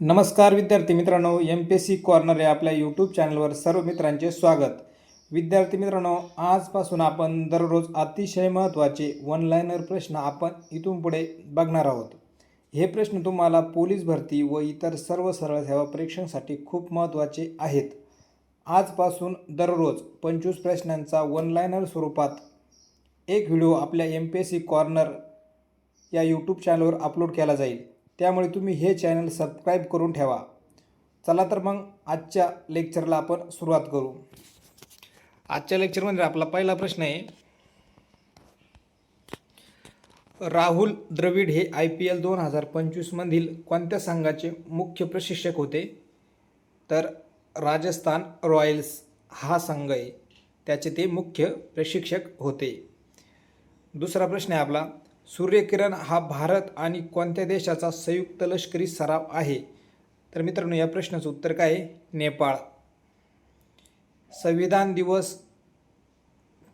नमस्कार विद्यार्थी मित्रांनो M P S C corner या आपल्या यूट्यूब चॅनलवर सर्व मित्रांचे स्वागत. विद्यार्थी मित्रांनो आजपासून आपण दररोज अतिशय महत्त्वाचे वन लाईनर प्रश्न आपण इथून पुढे बघणार आहोत. हे प्रश्न तुम्हाला पोलीस भरती व इतर सर्व सरळ सेवा परीक्षांसाठी खूप महत्त्वाचे आहेत. आजपासून दररोज पंचवीस प्रश्नांचा वन लाईनर स्वरूपात एक व्हिडिओ आपल्या M P S C corner या यूट्यूब चॅनलवर अपलोड केला जाईल. त्यामुळे तुम्ही हे चॅनल सबस्क्राईब करून ठेवा. चला तर मग आजच्या लेक्चरला आपण सुरुवात करू. आजच्या लेक्चरमध्ये आपला पहिला प्रश्न आहे राहुल द्रविड हे आय पी एल दोन हजार पंचवीसमधील कोणत्या संघाचे मुख्य प्रशिक्षक होते? तर राजस्थान रॉयल्स हा संघ आहे त्याचे ते मुख्य प्रशिक्षक होते. दुसरा प्रश्न आहे आपला सूर्यकिरण हा भारत आणि कोणत्या देशाचा संयुक्त लष्करी सराव आहे? तर मित्रांनो या प्रश्नाचं उत्तर काय आहे? नेपाळ. संविधान दिवस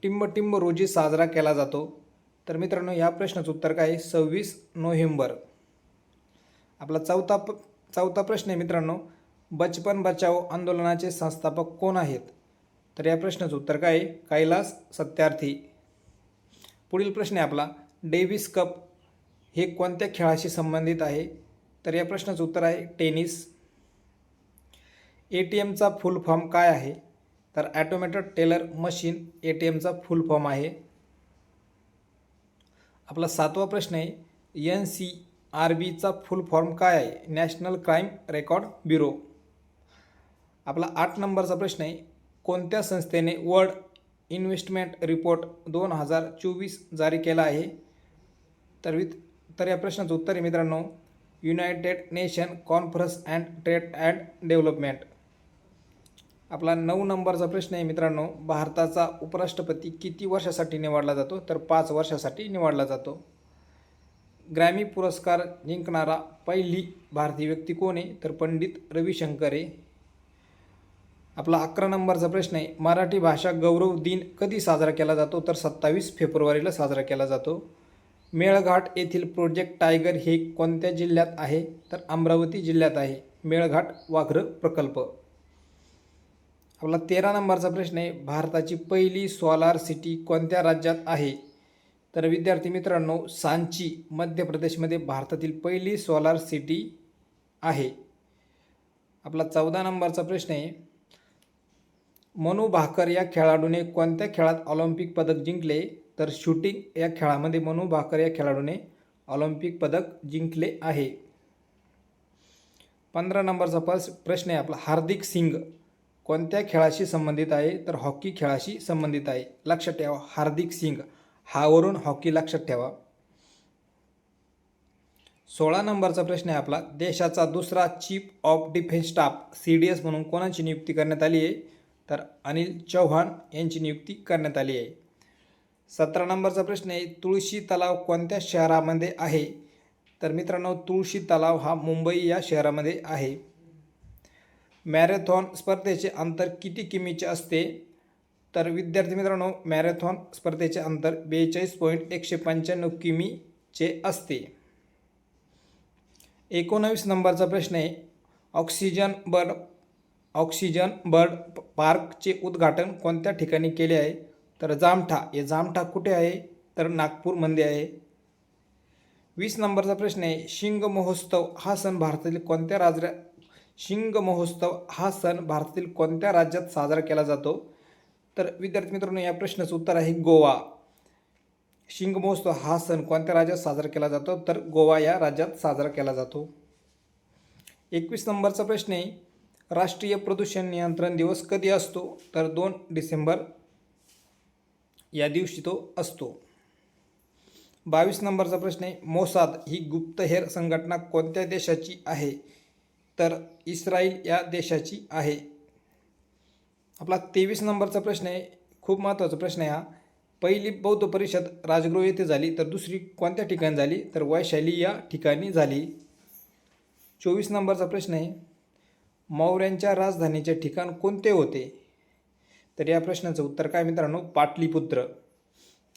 टिंबटिंब रोजी साजरा केला जातो. तर मित्रांनो या प्रश्नाचं उत्तर काय आहे? सव्वीस नोव्हेंबर. आपला चौथा प चौथा प्रश्न आहे मित्रांनो बचपन बचाओ आंदोलनाचे संस्थापक कोण आहेत? तर या प्रश्नाचं उत्तर काय आहे? कैलास सत्यार्थी. पुढील प्रश्न आहे आपला डेव्हिस कप हे कोणत्या खेळाशी संबंधित आहे? तर या प्रश्नाचं उत्तर आहे टेनिस. ए टी एमचा फुल फॉर्म काय आहे? तर automated teller machine A T एमचा full form आहे. आपला सातवा प्रश्न आहे एन सी आर बीचा फुल फॉर्म काय आहे? National crime record bureau. आपला आठ नंबरचा प्रश्न आहे कोणत्या संस्थेने वर्ल्ड इन्व्हेस्टमेंट रिपोर्ट दोन हजार चोवीस जारी केला आहे? तर विथ तर या प्रश्नाचं उत्तर आहे मित्रांनो United Nation conference and trade and development आपला नऊ नंबरचा प्रश्न आहे मित्रांनो भारताचा उपराष्ट्रपती किती वर्षासाठी निवडला जातो? तर पाच वर्षासाठी निवडला जातो. ग्रॅमी पुरस्कार जिंकणारा पहिली भारतीय व्यक्ती कोण आहे? तर पंडित रविशंकर आहे. आपला अकरा नंबरचा प्रश्न आहे मराठी भाषा गौरव दिन कधी साजरा केला जातो? तर सत्तावीस फेब्रुवारीला साजरा केला जातो. मेळघाट येथील प्रोजेक्ट टायगर हे कोणत्या जिल्ह्यात आहे? तर अमरावती जिल्ह्यात आहे. मेळघाट वाघ्र प्रकल्प. आपला तेरा नंबरचा प्रश्न आहे. भारताची पहिली सोलार सिटी कोणत्या राज्यात आहे? तर विद्यार्थी मित्रांनो सांची मध्य प्रदेशमध्ये भारतातील पहिली सोलार सिटी आहे. आपला चौदा नंबरचा प्रश्न आहे. मनू भाकर या खेळाडूने कोणत्या खेळात ऑलिम्पिक पदक जिंकले? तर शूटिंग या खेळामध्ये मनू भाकर या खेळाडूने ऑलिम्पिक पदक जिंकले आहे. पंधरा नंबरचा पर्स प्रश्न आहे आपला. हार्दिक सिंग कोणत्या खेळाशी संबंधित आहे? तर हॉकी खेळाशी संबंधित आहे. लक्षात ठेवा हार्दिक सिंग हावरून हॉकी लक्षात ठेवा. सोळा नंबरचा प्रश्न आहे आपला. देशाचा दुसरा chief of defence staff C D S म्हणून कोणाची नियुक्ती करण्यात आली आहे? तर अनिल चौहान यांची नियुक्ती करण्यात आली आहे. सतरा नंबरचा प्रश्न आहे तुळशी तलाव कोणत्या शहरामध्ये आहे? तर मित्रांनो तुळशी तलाव हा मुंबई या शहरामध्ये आहे. मॅरेथॉन स्पर्धेचे अंतर किती किमीचे असते? तर विद्यार्थी मित्रांनो मॅरेथॉन स्पर्धेचे अंतर बेचाळीस पॉईंट एकशे पंच्याण्णव किमीचे असते. एकोणावीस नंबरचा प्रश्न आहे ऑक्सिजन बर्ड ऑक्सिजन बर्ड पार्कचे उद्घाटन कोणत्या ठिकाणी केले आहे? तर जामठा हे जामठा कुठे आहे? तर नागपूरमध्ये आहे. वीस नंबरचा प्रश्न आहे शिंग महोत्सव हा सण भारतातील कोणत्या राज्या शिंग महोत्सव हा सण भारतातील कोणत्या राज्यात साजरा केला जातो? तर विद्यार्थी मित्रांनो या प्रश्नाचं उत्तर आहे गोवा. शिंग महोत्सव हा सण कोणत्या राज्यात साजरा केला जातो? तर गोवा या राज्यात साजरा केला जातो. एकवीस नंबरचा प्रश्न आहे राष्ट्रीय प्रदूषण नियंत्रण दिवस कधी असतो? तर दोन डिसेंबर या दिवशी तो असतो. बावीस नंबरचा प्रश्न आहे मोसाद ही गुप्तहेर संघटना कोणत्या देशाची आहे? तर इस्रायल या देशाची आहे. आपला तेवीस नंबरचा प्रश्न आहे खूप महत्त्वाचा प्रश्न आहे हा. पहिली बौद्ध परिषद राजगृह येथे झाली तर दुसरी कोणत्या ठिकाणी झाली? तर वैशाली या ठिकाणी झाली. चोवीस नंबरचा प्रश्न आहे मौर्यांच्या राजधानीचे ठिकाण कोणते होते? तर या प्रश्नाचं उत्तर काय मित्रांनो? पाटलीपुत्र.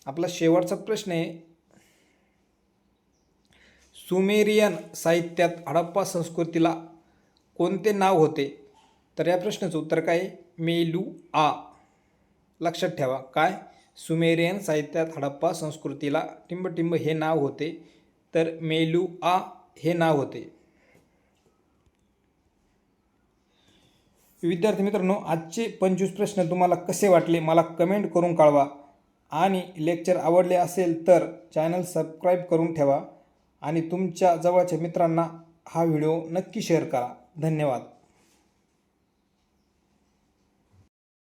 आपला शेवटचा प्रश्न आहे. सुमेरियन साहित्यात हडप्पा संस्कृतीला कोणते नाव होते? तर या प्रश्नाचं उत्तर काय मेलू आ. लक्षात ठेवा. काय? सुमेरियन साहित्यात हडप्पा संस्कृतीला टिंबटिंब हे नाव होते. तर मेलू आ हे नाव होते. विद्यार्थी मित्रांनो आजचे पंचवीस प्रश्न तुम्हाला कसे वाटले मला कमेंट करून कळवा. आणि लेक्चर आवडले असेल तर चॅनल सबस्क्राईब करून ठेवा. आणि तुमच्या जवळच्या मित्रांना हा व्हिडिओ नक्की शेअर करा. धन्यवाद.